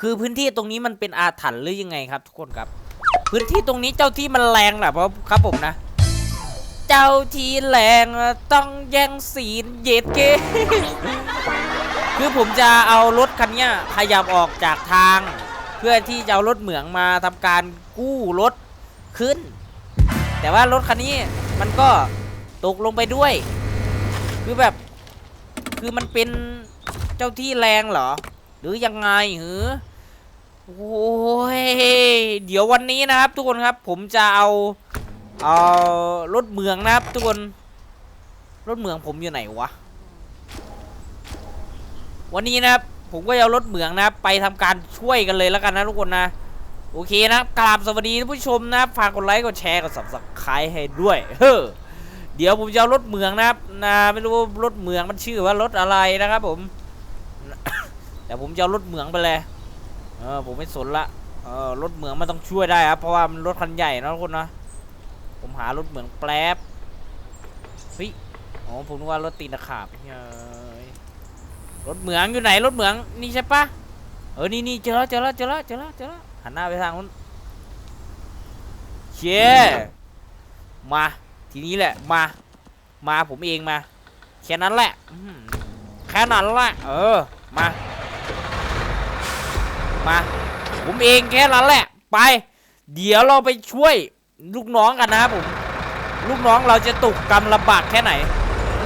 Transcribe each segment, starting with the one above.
คือพื้นที่ตรงนี้มันเป็นอาถรรพ์หรือยังไงครับทุกคนครับ พื้นที่ตรงนี้เจ้าที่มันแรงนะเพราะครับผมนะ เจ้าที่แรงต้องแย่งศีลเย็ดเกคือผมจะเอารถคันนี้พยขยับออกจากทาง เพื่อที่จะเอารถเหมืองมาทำการกู้รถขึ้น แต่ว่ารถคันนี้มันก็ตกลงไปด้วย คือแบบ คือมันเป็นเจ้าที่แรงเหรอ หรือยังไงหือโอ้ยเดี๋ยววันนี้นะครับ ทุกคนครับผมจะเอาเอารถเมืองนะครับ ทุกคนรถเมืองผมอยู่ไหนวะวันนี้นะครับผมก็จะเอารถเหมืองนะครับไปทำการช่วยกันเลยแล้วกันนะทุกคนนะ โอเคนะครับกราบสวัสดีท่านผู้ชมนะฝากกดไลค์กดแชร์กด subscribe ให้ด้วยเฮ้อเดี๋ยวผมจะเอารถเหมืองนะครับนะไม่รู้ว่ารถเหมืองมันชื่อว่ารถอะไรนะครับผม แต่ผมจะเอารถเหมืองไปเลยเออผมไม่สนละเออรถเหมืองมันต้องช่วยได้ครับเพราะว่ามันรถคันใหญ่นะทุกคนนะผมหารถเหมืองแป๊บเฮ้ยอ๋อผมนึกว่ารถตีนตะขาบรถเหมืองอยู่ไหนรถเหมืองนี่ใช่ปะเออนี่นี่เจอแล้วเจอแล้วเจอแล้วเจอแล้วเจอแล้วหันหน้าไปทางนู้นเชี่ยมาทีนี้แหละมามาผมเองมาแค่นั้นแหละแค่นั้นแหละเออมา มาผมเองแค่นั้นแหละ ไป เดี๋ยวเราไปช่วยลูกน้องกันนะครับผม ลูกน้องเราจะตกกรรมลำบากแค่ไหน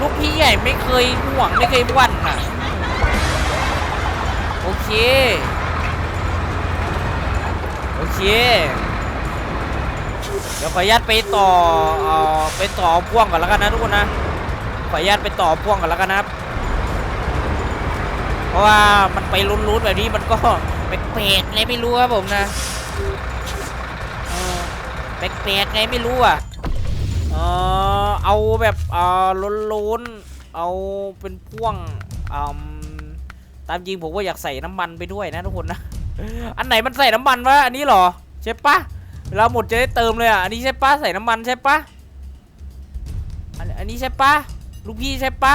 ลูกพี่ใหญ่ไม่เคยห่วงไม่เคยวันน่ะ โอเค โอเค เดี๋ยวขออนุญาตไปต่อเอ่อไปต่อพ่วงก่อนแล้วกันนะทุกคนนะ ขออนุญาตไปต่อพ่วงก่อนแล้วกันนะครับ เพราะว่ามันไปลุ้นๆแบบนี้มันก็ แปลกๆไงไม่รู้ครับผมนะแปลกๆไงไม่รู้อะเออเอาแบบเออล้นๆเอาเป็นพ่วงอืมตามจริงผมก็อยากใส่น้ำมันไปด้วยนะทุกคนนะ อันไหนมันใส่น้ำมันวะอันนี้เหรอใช่ปะเวลาหมดจะได้เติมเลยอะอันนี้ใช่ปะใส่น้ำมันใช่ปะอันอันนี้ใช่ปะลูกพี่ใช่ปะ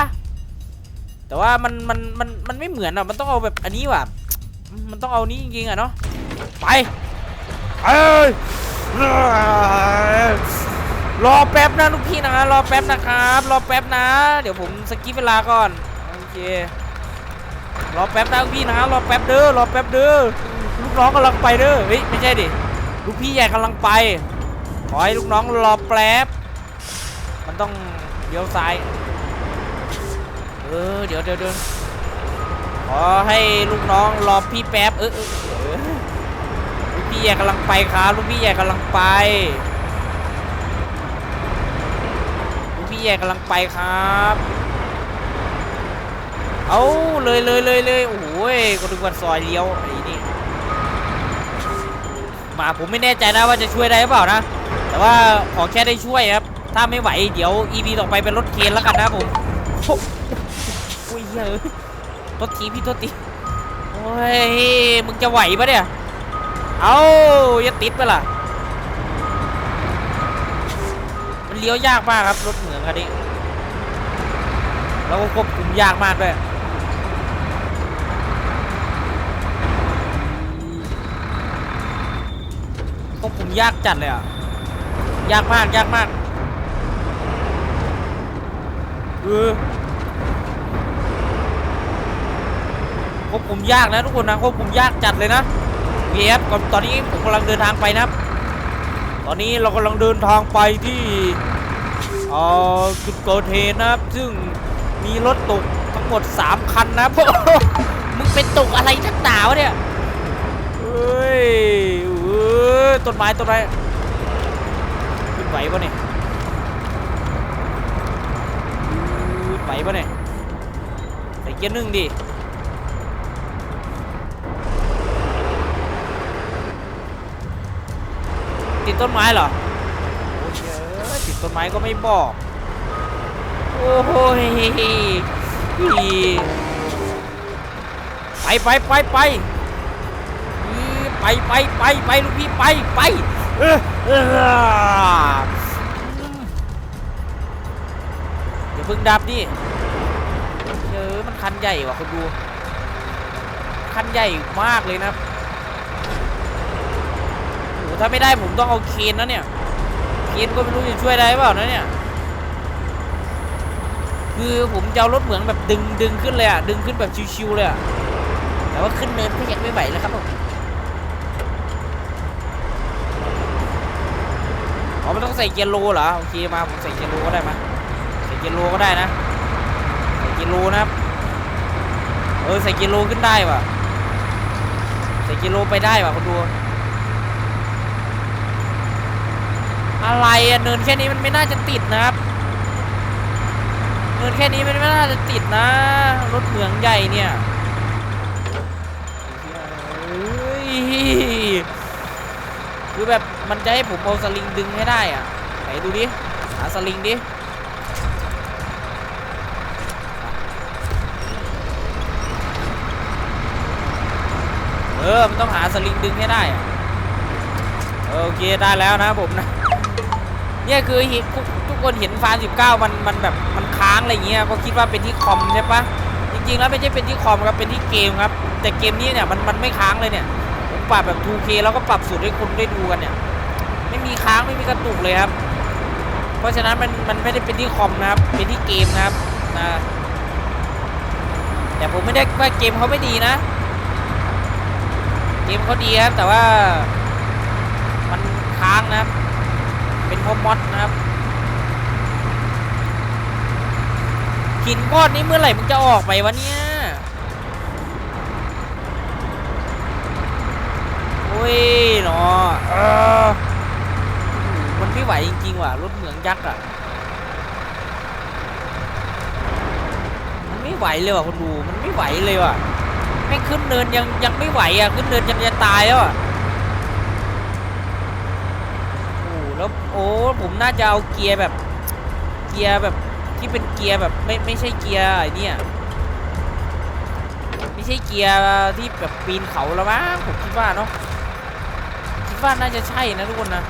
แต่ว่ามันมันมันมันไม่เหมือนอะมันต้องเอาแบบอันนี้ว่ะ มันต้องเอานี้จริงๆอะเนาะไปเอ้ยรอแป๊บนะลูกพี่นะรอแป๊บนะครับ รอแป๊บนะ เดี๋ยวผมสกิปเวลาก่อนโอเครอแป๊บนะลูกพี่นะรอแป๊บเด้อรอแป๊บเด้อลูกน้องกำลังไปเด้อเฮ้ยไม่ใช่ดิลูกพี่ใหญ่กำลังไปขอให้ลูกน้องรอแป๊บมันต้องเลี้ยวซ้ายเออเดี๋ยวเดี๋ยวเดี๋ยว ขอให้ลูกน้องรอพี่แป๊บเออเออลูกพี่ใหญ่กำลังไปครับลูกพี่ใหญ่กำลังไปลูกพี่ใหญ่กำลังไปครับ เอาเลยเลยเลยเลยโอ้ยก็ถึงวันซอยเลี้ยวไอ้นี่มาผมไม่แน่ใจนะว่าจะช่วยได้หรือเปล่านะ แต่ว่าขอแค่ได้ช่วยครับ ถ้าไม่ไหวเดี๋ยว EP ต่อไปเป็นรถเคนแล้วกันนะผมโอ้ยเฮ้ย ทษทีพี่โทษทีโอ้ยมึงจะไหวปะเนี่ย เอาอย่าติดไปล่ะ มันเลี้ยวยากมากครับรถเหมืองคันนี้ แล้วก็ควบคุมยากมากด้วยควบคุมยากจัดเลยอะ ยากมากยากมากเออ ควบคุมยากนะทุกคนนะควบคุมยากจัดเลยนะโอบก่อนตอนนี้ผมกำลังเดินทางไปนะตอนนี้เรากำลังเดินทางไปที่เอ่อจุดเกิดเหตุนะครับ ซึ่งมีรถตกทั้งหมด 3 คันนะครับมึงเป็นตกอะไรนักหนาวะเนี่ยเฮ้ยเออต้นไม้ต้นไม้ขึ้นไหวปะเนี่ยขึ้นไหวปะเนี่ยใส่เกียร์หนึ่งดิ ติดต้นไม้เหรอโอ้เอ้ยติดต้นไม้ก็ไม่บอก โอ้โหไปไปไปไปไปไปไปไปลูกพี่ไปไปเออเอออย่าเพิ่งดับดิเออมันคันใหญ่ว่ะคุณดู คันใหญ่มากเลยนะครับ ถ้าไม่ได้ผมต้องเอาเคนนะเนี่ยเคนก็ไม่รู้จะช่วยได้เปล่านะเนี่ยคือผมจะเอารถเหมืองแบบดึงดึงขึ้นเลยอะดึงขึ้นแบบชิวๆเลยอะแต่ว่าขึ้นเนินก็ยังไม่ไหวแล้วครับผมอ๋อไม่ต้องใส่เกียร์โลเหรอโอเคมาผมใส่เกียร์โลก็ได้มาใส่เกียร์โลก็ได้นะใส่เกียร์โลนะครับเออใส่เกียร์โลขึ้นได้ว่ะใส่เกียร์โลไปได้ว่ะคุณดู อะไรอะเนินแค่นี้มันไม่น่าจะติดนะครับ เนินแค่นี้มันไม่น่าจะติดนะ รถเหมืองใหญ่เนี่ยคือแบบมันจะให้ผมเอาสลิงดึงให้ได้อะไหนดูดิ หาสลิงดิเออ มันต้องหาสลิงดึงให้ได้อะเออโอเค ได้แล้วนะผมนะ เนี่ยคือทุกทุกคนเห็นฟาร์19 มันมันแบบมันค้างอะไรเงี้ยก็คิดว่าเป็นที่คอมใช่ปะจริงๆแล้วไม่ใช่เป็นที่คอมครับเป็นที่เกมครับ แต่เกมนี้เนี่ยมันมันไม่ค้างเลยเนี่ยผมปรับแบบ 2K แล้วก็ปรับสูตรให้คุณได้ดูกันเนี่ย ไม่มีค้างไม่มีกระตุกเลยครับ เพราะฉะนั้นมันมันไม่ได้เป็นที่คอมนะครับ เป็นที่เกมนะครับนะแต่ผมไม่ได้ว่าเกมเขาไม่ดีนะ เกมเขาดีครับแต่ว่ามันค้างนะครับ เป็นเพรามอดนะครับหินก้อนนี้เมื่อไหร่มึงจะออกไปวะเนี่ยโอ้ยเนาะเออมันไม่ไหวจริงๆว่ะรถเหมืองยักษ์อะมันไม่ไหวเลยว่ะคุณดูมันไม่ไหวเลยว่ะไม่ขึ้นเนินยังยังไม่ไหวอะขึ้นเนินยังจะตายแล้วอะ โอ้แล้ว โอ้ผมน่าจะเอาเกียร์แบบ เกียร์แบบที่เป็นเกียร์แบบไม่ไม่ใช่เกียร์ไอ้เนี่ยไม่ใช่เกียร์ที่แบบปีนเขาแล้วมั้งผมคิดว่าเนาะคิดว่าน่าจะใช่นะทุกคนนะ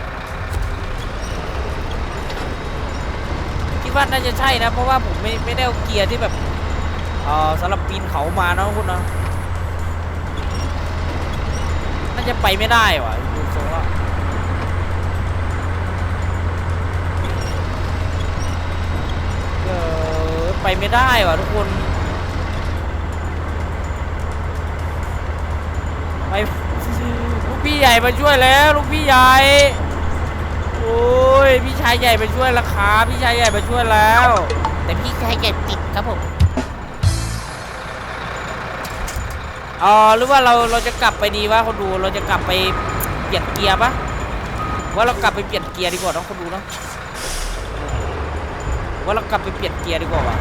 คิดว่าน่าจะใช่นะ เพราะว่าผมไม่ไม่ได้เอาเกียร์ที่แบบเออสำหรับปีนเขามานะทุกคนนะน่าจะไปไม่ได้ว่ะดูทรงแล้ว เออ ไปไม่ได้ว่ะทุกคน ไปลูกพี่ใหญ่มาช่วยแล้วลูกพี่ใหญ่ โอ้ยพี่ชายใหญ่มาช่วยแล้วครับพี่ชายใหญ่มาช่วยแล้ว แต่พี่ชายใหญ่ติดครับผมเออหรือว่าเราเราจะกลับไปดีวะคนดูเราจะกลับไปเปลี่ยนเกียร์ปะว่าเรากลับไปเปลี่ยนเกียร์ดีกว่าเน้องคนดูเนาะ ว่าเรากลับไปเปลี่ยนเกียร์ดีกว่าวะ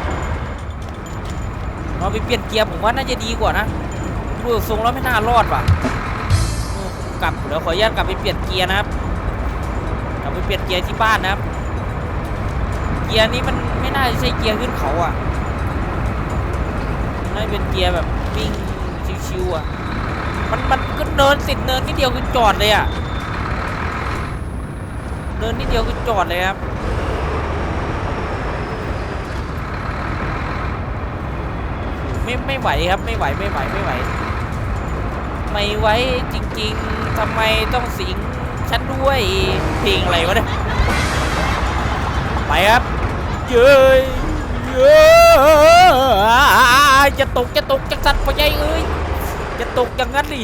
เราไปเปลี่ยนเกียร์ผมว่าน่าจะดีกว่านะดูทรงแล้วไม่น่ารอดว่ะกลับเดี๋ยวขออนุญาตกลับไปเปลี่ยนเกียร์นะครับ กลับไปเปลี่ยนเกียร์ที่บ้านนะครับ เกียร์นี้มันไม่น่าจะใช่เกียร์ขึ้นเขาอะน่าจะเป็นเกียร์แบบวิ่งชิวๆอะ มันมันก็เนินติดเนินนิดเดียวคือจอดเลยอะเนินนิดเดียวคือจอดเลยครับ ไม่ไม่ไหวครับไม่ไหวไม่ไหวไม่ไหว ไม่ไหวจริง ๆทำไมต้องสิงฉันด้วยเพลงอะไรวะเนี่ยไปครับเย้ยเย้ยจะตกจะตกจะสัตว์ปะยัยเอ้ยจะตกอย่างนั้นดิ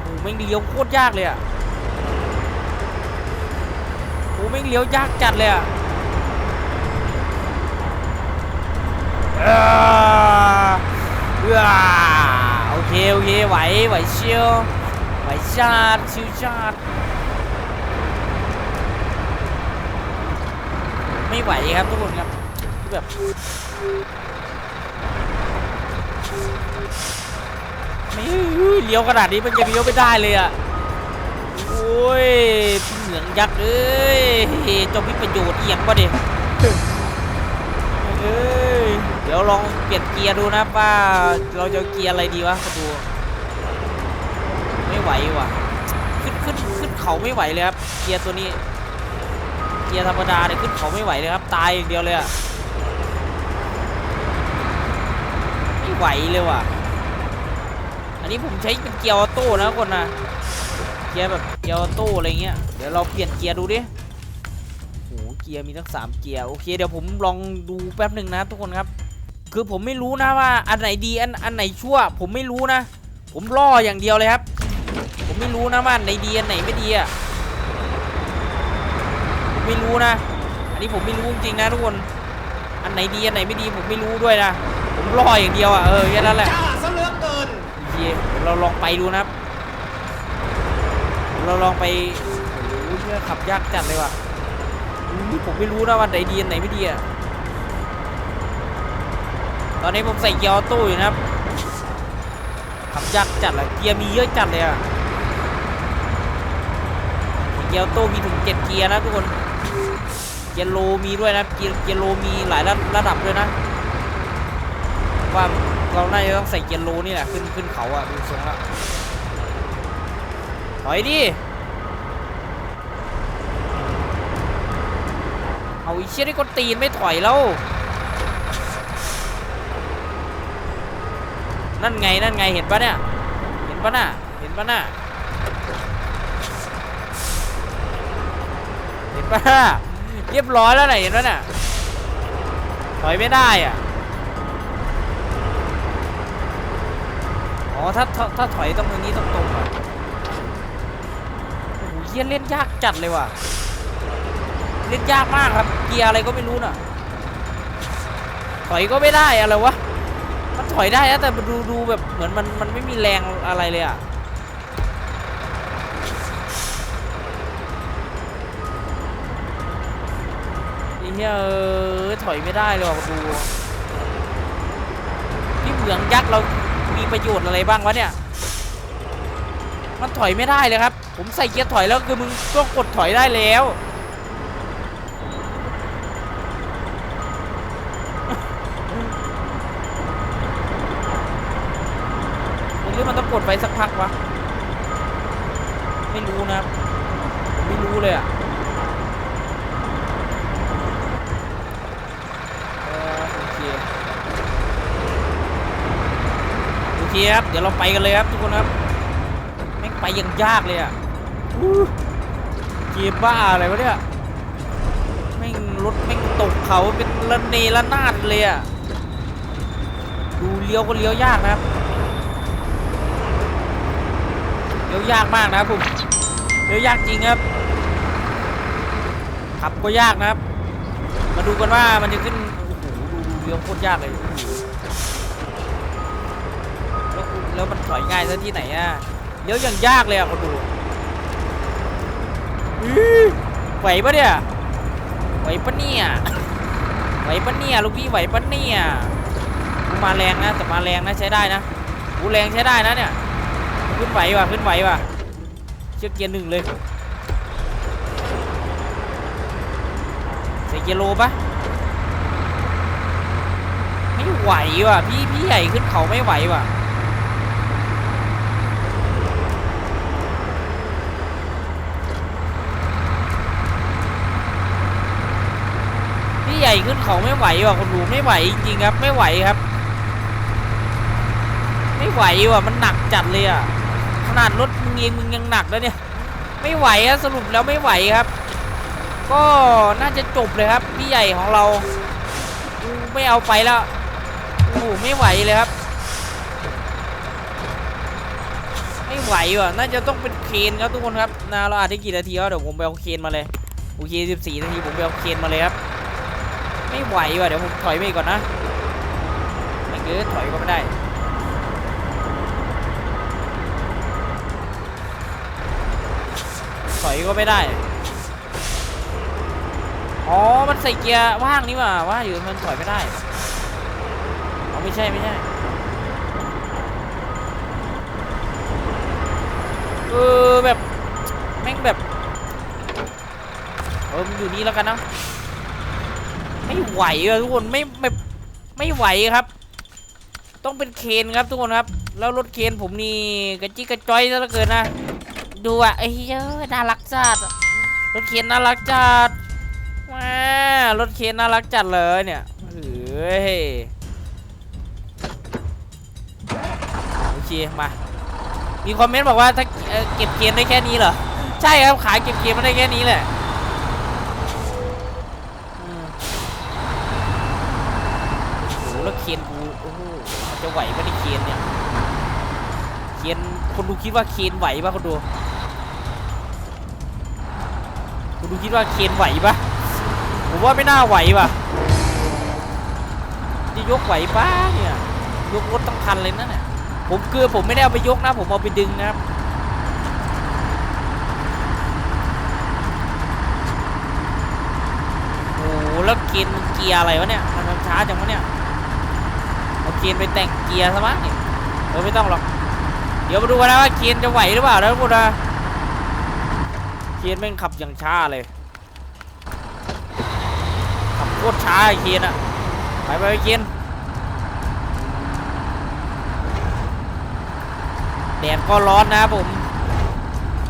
โอ้แม่งเลี้ยวโคตรยากเลยอะโอ้แม่เลี้ยวยากจัดเลยอะ เออเออโอเคโอเคไหวไหวเชียวไหวชาดชิวชาดไม่ไหวครับทุกคนครับแบบไม่เลี้ยวขนาดนี้มันจะเลี้ยวไม่ได้เลยอะโอ้ยเหมืองยักษ์เอ้ยจงมีประโยชน์เอียงป่ะเด็เอ้ย ดี๋ยวลองเปลี่ยนเกียร์ดูนะว่าเราจะเกียร์อะไรดีวะมาดู ไม่ไหวว่ะ ขึ้นขึ้นขึ้นเขาไม่ไหวเลยครับ เกียร์ตัวนี้ เกียร์ธรรมดาเนี่ยขึ้นเขาไม่ไหวเลยครับ ตายอย่างเดียวเลยอะไม่ไหวเลยว่ะ อันนี้ผมใช้เป็นเกียร์ออโต้นะทุกคนนะเกียร์แบบเกียร์ออโต้อะไรเงี้ย เดี๋ยวเราเปลี่ยนเกียร์ดูดิโอ้โหเกียร์มีทั้งสามเกียร์ โอเค เดี๋ยวผมลองดูแป๊บหนึ่งนะทุกคนครับ คือผมไม่รู้นะว่าอันไหนดีอันอันไหนชั่ว ผมไม่รู้นะ ผมล่ออย่างเดียวเลยครับ ผมไม่รู้นะว่าอันไหนดีอันไหนไม่ดีอะผมไม่รู้นะ อันนี้ผมไม่รู้จริงๆนะทุกคน อันไหนดีอันไหนไม่ดีผมไม่รู้ด้วยนะ ผมล่ออย่างเดียวอะเออแค่นั้นแหละจ้าซะเหลือเกินโอเคเดี๋ยวเราลองไปดูนะครับ เราลองไปโอ้โหเชื่อขับยากจัดเลยว่ะอุ๊ยผมไม่รู้นะว่าไหนดีอันไหนไม่ดีอะ ตอนนี้ผมใส่เกียร์ออโต้อยู่นะครับขับยากจัดเลยเกียร์มีเยอะจัดเลยอะเกียร์ออโต้มีถึงเจ็ดเกียร์นะทุกคน เกียร์โลมีด้วยนะเกียร์เกียร์โลมีหลายระระดับด้วยนะว่าเราน่าจะต้องใส่เกียร์โลนี่แหละขึ้นขึ้นเขาอะดูทรงล้วถอยดิเอาอีเชี่ยนี่ก็ตีนไม่ถอยแล้ว นั่นไงนั่นไงเห็นปะเนี่ยเห็นปะน่ะเห็นปะน่ะเห็นปะน่ะเรียบร้อยแล้วไหนเห็นปะน่ะถอยไม่ได้อะอ๋อถ้าถ้าถอยต้องตรงนี้ต้องตรงอะโอ้โหเฮียเล่นยากจัดเลยว่ะเล่นยากมากครับเกียร์อะไรก็ไม่รู้น่ะถอยก็ไม่ได้อะไรวะ ถอยได้นะแต่ดูดูแบบเหมือนมันมันไม่มีแรงอะไรเลยอะไอ้เหี้ยเออถอยไม่ได้เลยว่ะดูนี่เหมืองยักษ์เรามีประโยชน์อะไรบ้างวะเนี่ย มันถอยไม่ได้เลยครับ ผมใส่เกียร์ถอยแล้วคือมึงต้องกดถอยได้แล้ว หรือมันต้องกดไปสักพักวะ ไม่รู้นะ ไม่รู้เลยอะโอเคโอเคครับ เดี๋ยวเราไปกันเลยครับทุกคนครับ แม่งไปยังยากเลยอะเกมบ้าอะไรวะเนี่ยแม่งรถแม่งตกเขาเป็นระเนระนาดเลยอะดูเลี้ยวก็เลี้ยวยากนะครับ เลี้ยวยากมากนะครับผมเลี้ยวยากจริงครับ ขับก็ยากนะครับ มาดูกันว่ามันจะขึ้นโอ้โหดูดูเลี้ยวโคตรยากเลยแล้วแล้วมันถอยง่ายซะที่ไหนอะเลี้ยวอย่างยากเลยอะคนดูไหวปะเนี่ยไหวปะเนี่ยไหวปะเนี่ยลูกพี่ไหวปะเนี่ยมาแรงนะแต่มาแรงนะใช้ได้นะกูแรงใช้ได้นะเนี่ย ขึ้นไหวว่ะขึ้นไหวว่ะเชือกเกียร์หนึ่งเลยใส่เกียร์โลปะไม่ไหวว่ะพี่พี่ใหญ่ขึ้นเขาไม่ไหวว่ะพี่ใหญ่ขึ้นเขาไม่ไหวว่ะคนดูไม่ไหวจริงๆครับไม่ไหวครับ ไม่ไหวว่ะมันหนักจัดเลยอะ นาดรถมึงเองมึงยังหนักแล้วเนี่ย ไม่ไหวอะสรุปแล้วไม่ไหวครับ ก็น่าจะจบเลยครับพี่ใหญ่ของเราไม่เอาไปแล้วโอ้ไม่ไหวเลยครับ ไม่ไหวว่ะน่าจะต้องเป็นเคนครับทุกคนครับนาเราอาจจะกี่นาทีแล้วเดี๋ยวผมไปเอาเคนมาเลยโอเค14นาทีผมไปเอาเคนมาเลยครับ ไม่ไหวว่ะเดี๋ยวผมถอยไปก่อนนะไม่เกินถอยก็ไม่ได้ ถอยก็ไม่ได้ อ๋อ มันใส่เกียร์ว่างนี่ว่าว่าอยู่มันถอยไม่ได้อ๋อไม่ใช่ไม่ใช่เออแบบแม่งแบบเออมันอยู่นี่แล้วกันนะไม่ไหวอะทุกคนไม่ไม่ไม่ไหวครับ ต้องเป็นเคนครับทุกคนครับ แล้วรถเคนผมนี่กระจิกกระจ้อยซะเหลือเกินนะ ดูอะไอ้เหี้ยน่ารักจัดรถเคนน่ารักจัดว้ารถเคนน่ารักจัดเลยเนี่ยเฮ้ยโอเคมา มีคอมเมนต์บอกว่าถ้าเก็บเกียร์ได้แค่นี้เหรอ ใช่ครับขายเก็บเกียร์มาได้แค่นี้แหละโอ้โหแล้วเคียนกูโอ้โหจะไหวปะเนี่เคียนเนี่ยเคียนคนดูคิดว่าเคียนไหวปะคนดู คนดูคิดว่าเคียนไหวปะผมว่าไม่น่าไหวปะจะยกไหวปะเนี่ยยกรถตั้งคันเลยนั่นน่ะผมเกลือผมไม่ได้เอาไปยกนะ ผมเอาไปดึงนะครับโอ้โหแล้วเกียร์มันเกียร์อะไรวะเนี่ยมันช้าจังวะเนี่ยเอาเกียร์ไปแต่งเกียร์ซะมั้งเนี่ยเออไม่ต้องหรอกเดี๋ยวมาดูกันนะว่าเกียร์จะไหวหรือเปล่านะทุกคนนะ เกียร์แม่งขับอย่างช้าเลย ขับโคตรช้าไอ้เกียร์อะไปไปไปเกียร์แดดก็ร้อนนะครับผม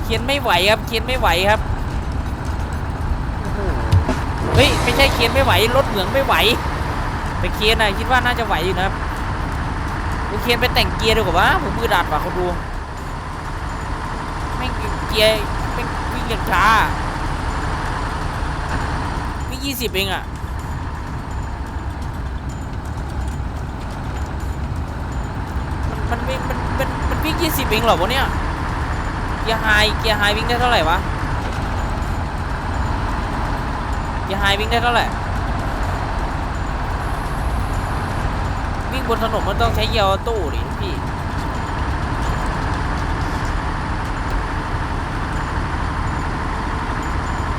เคียนไม่ไหวครับ เคียนไม่ไหวครับเฮ้ยไม่ใช่เคียนไม่ไหวรถเหมืองไม่ไหวแต่เคียนนะคิดว่าน่าจะไหวอยู่นะครับกูเคียนไปแต่งเกียร์ดีกว่าผมมือดัดว่ะเขาดูแม่เกียร์ วิ่งอย่างช้าวิ่งยี่สิบเองอะมันมันมันมันมันวิ่งยี่สิบเองเหรอวะเนี่ยเกียร์ไฮเกียร์ไฮวิ่งได้เท่าไหร่วะเกียร์ไฮวิ่งได้เท่าไหร่วิ่งบนถนนมันต้องใช้เกียร์ออโต้ดิพี่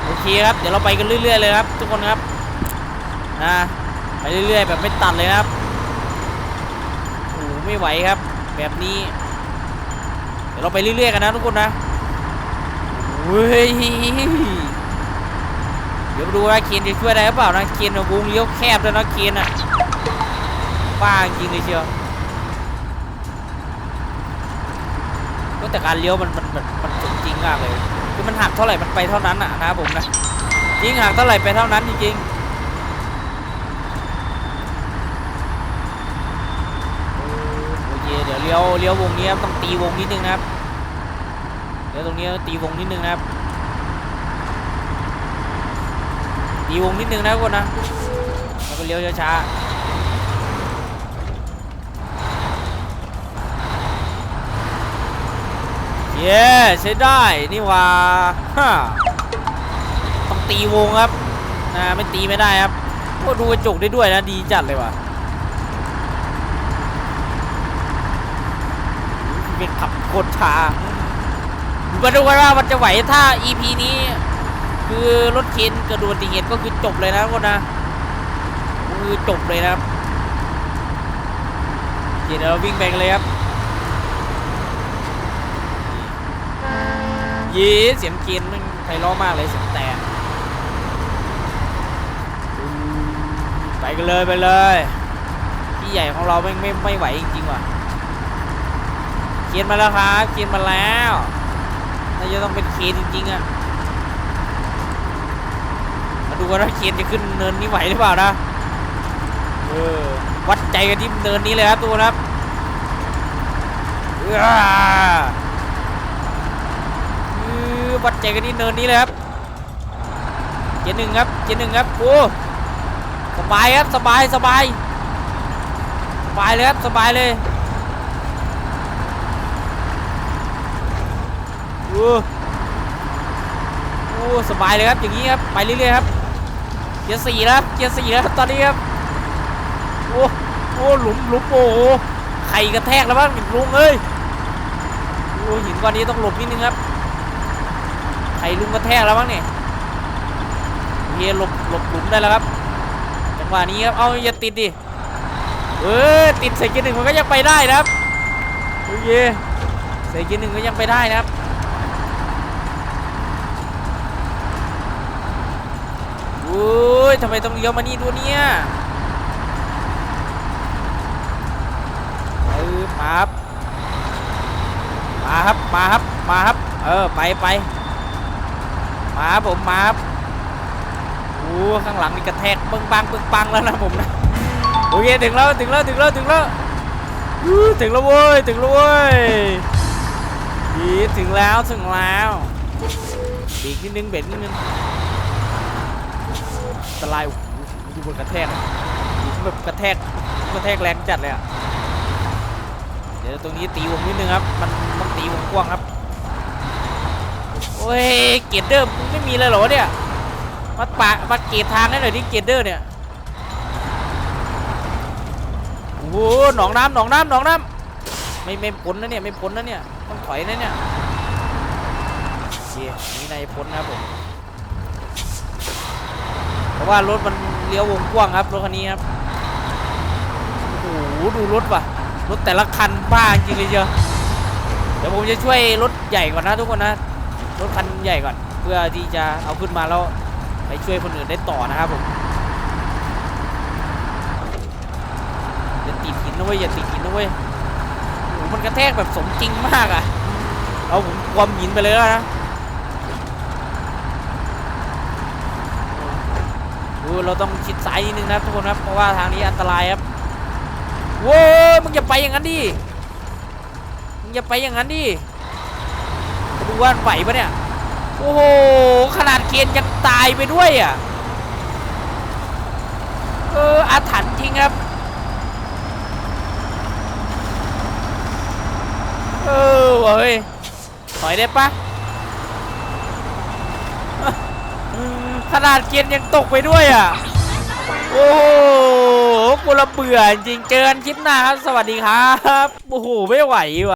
โอ เคครับ เดี๋ยวเราไปกันเรื่อย ๆ เลยครับ ทุกคนครับนะไปเรื่อย ๆ แบบไม่ตัดเลยครับโอ้โหไม่ไหวครับ แบบนี้ เดี๋ยวเราไปเรื่อย ๆ กันนะทุกคนนะเฮ้ยเดี๋ยวดูว่าเคนจะช่วยได้หรือเปล่านะเคนวงเลี้ยวแคบด้วยนะเคนอะบ้าจริงเลยเชียวก็แต่การเลี้ยวมันมันมันมันจริงมากเลย คือมันหักเท่าไหร่มันไปเท่านั้นอะนะครับผมนะจริงหักเท่าไหร่ไปเท่านั้นจริงๆโอเคเดี๋ยวเลี้ยวเลี้ยววงนี้ต้องตีวงนิดนึงนะครับเดี๋ยวตรงนี้ตีวงนิดนึงนะครับตีวงนิดนึงนะกคนนะแล้วก็เลี้ยวช้าๆ เย้ใช้ได้นี่ว่าฮ่าต้องตีวงครับนะไม่ตีไม่ได้ครับก็ดูกระจกได้ด้วยนะดีจัดเลยว่ะเป็นขับโคตรช้ามาดูกันว่ามันจะไหวถ้า EP นี้ คือรถเข็นเกิดอุบัติเหตุก็คือจบเลยนะทุกคนนะคือจบเลยนะครับเดี๋ยวเราวิ่งไปกันเลยครับ ยีเสียงเกียนมันไพเราะมากเลยเสียงแต่ไปกันเลยไปเลยพี่ใหญ่ของเราไม่ไม่ไม่ไหวจริงๆว่ะเกียนมาแล้วครับเกียนมาแล้วน่าจะต้องเป็นเคนจริงๆอะมาดูกันว่าเคียนจะขึ้นเนินนี้ไหวหรือเปล่านะเออวัดใจกันที่เนินนี้เลยครับทุกคนครับ วัดใจกันที่เนินนี้เลยครับเจนหนึ่งครับเจนหนึ่งครับโอ้สบายครับสบายสบายสบายเลยครับสบายเลยโอ้โอ้สบายเลยครับอย่างนี้ครับไปเรื่อยๆครับเกียร์สี่แล้วครับเกียร์สี่แล้วครับตอนนี้ครับโอ้โอ้หลุมหลุมโอ้โหไข่กระแทกแล้วบ้างลุงเอ้ยโอ้หินก้อนนี้ต้องหลบนิดนึงครับ ไข่ลุงกระแทกแล้วบ้างเนี่ยโอเคหลบหลบหลุมได้แล้วครับจังหวะนี้ครับเอาอย่าติดดิเออติดใส่กียร์หนึ่งมันก็ยังไปได้นะครับโอเคใส่กียร์หนึ่งก็ยังไปได้นะครับโอ้ยทำไมต้องเลี้ยวมานี่ด้วยเนี่ยเออมาครับมาครับมาครับมาครับเออไปไป มาผมมาครับโอ้ข้างหลังนี่กระแทกปึ้งปังปึ้งปังแล้วนะผมนะโอเคถึงแล้วถึงแล้วถึงแล้วถึงแล้วถึงแล้วเว้ยถึงแล้วเว้ยดีถึงแล้วถึงแล้วบีกนิดนึงเบ็ดนิดนึงอันตรายโอ้โหดูบนกระแทกดูแบบกระแทกกระแทกแรงจัดเลยอะเดี๋ยวตรงนี้ตีวงนิดนึงครับ มันต้องตีวงกว้างครับ โอ้ยเกตเดอร์มึงไม่มีเลยเหรอเนี่ยมาปะมาเกตทางให้หน่อยดิเกตเดอร์เนี่ยโอ้โหหนองน้ำหนองน้ำหนองน้ำไม่ไม่พ้นนะเนี่ยไม่พ้นนะเนี่ยต้องถอยนะเนี่ยโอเคนี่นายพ้นนะผมเพราะว่ารถมันเลี้ยววงกว้างครับรถคันนี้ครับโอ้โหดูรถว่ะรถแต่ละคันบ้าจริงเลยเชียวเดี๋ยวผมจะช่วยรถใหญ่ก่อนนะทุกคนนะ รถคันใหญ่ก่อน เพื่อที่จะเอาขึ้นมาแล้วไปช่วยคนอื่นได้ต่อนะครับผมอย่าติดหินนะเว้ยอย่าติดหินนะเว้ยโอ้มันกระแทกแบบสมจริงมากอะ่ะ เอาผมความหินไปเลยแล้วนะโอ้ยเราต้องชิดซ้ายนิดนึงนะทุกคนครับ เพราะว่าทางนี้อันตรายครับโว้ยมึงอย่าไปอย่างนั้นดิ มึงอย่าไปอย่างนั้นดิ ดูว่าไหวปะเนี่ย โอ้โห ขนาดเกณฑ์ยังตายไปด้วยอะ เออ อาถรรพ์จริงครับ เออเว้ยถอยได้ปะขนาดเกียนยังตกไปด้วยอะ โอ้โหกูละเบื่อจริงเจอกันคลิปหน้าครับ สวัสดีครับ โอ้โห ไม่ไหวว่ะ